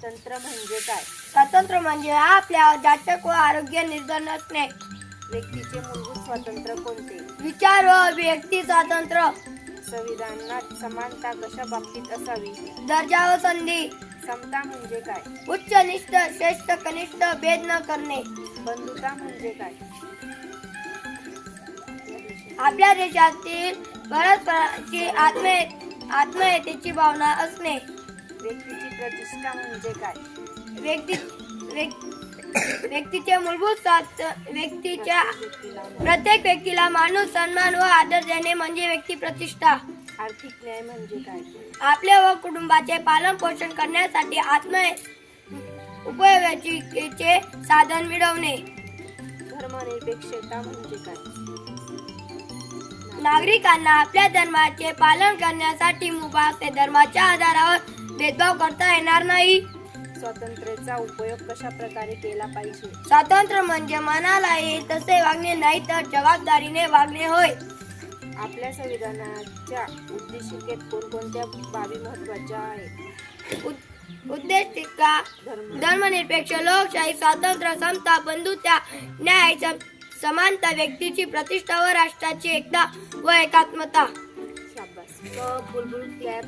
स्वातंत्र्य म्हणजे काय? स्वातंत्र्य म्हणजे आपल्या जातक व आरोग्य निर्धार असणे व्यक्तीचे मूलभूत स्वातंत्र्य कोणते? विचार व व्यक्ती स्वातंत्र्य. संविधानात समानता कशा बाबतीत असावी? दर्जा व संधी. समता म्हणजे काय? उच्च निष्ठ श्रेष्ठ कनिष्ठ भेद न करणे. बंधुता म्हणजे काय? आपल्या देशातील परस्पराची आत्म आत्मयतेची भावना असणे. व्यक्तीची प्रतिष्ठा म्हणजे काय? व्यक्ती व्यक- व्यक्तीचे मूलभूत व्यक्तीच्या प्रत्येक व्यक्तीला माणूस सन्मान व आदर देणे म्हणजे व्यक्ती प्रतिष्ठा. आर्थिक न्याय म्हणजे काय? आपले व कुटुंबाचे पालन पोषण करण्यासाठी आत्म उपयोगाचे साधन मिळवणे. धर्मनिरपेक्षता म्हणजे काय? नागरिकांना आपल्या धर्माचे पालन करण्यासाठी मुभा असते धर्माच्या आधारावर भेदभाव करता येणार नाही. स्वातंत्र्याचा उपयोग कशा प्रकारे केला पाहिजे? स्वातंत्र्य म्हणजे मनाला येईल तसे वागणे नाही तर जबाबदारीने वागणे होय. आपल्या संविधानाच्या उद्देशिकेत कोणकोणत्या बाबी महत्त्वाच्या आहेत? उद- उद्देशिका धर्म. धर्मनिरपेक्ष लोकशाही स्वातंत्र्य समता बंधुता न्याय सम- समानता व्यक्तीची प्रतिष्ठा व राष्ट्राची एकता व एकात्मता. शाबास. बुलबुल क्लॅप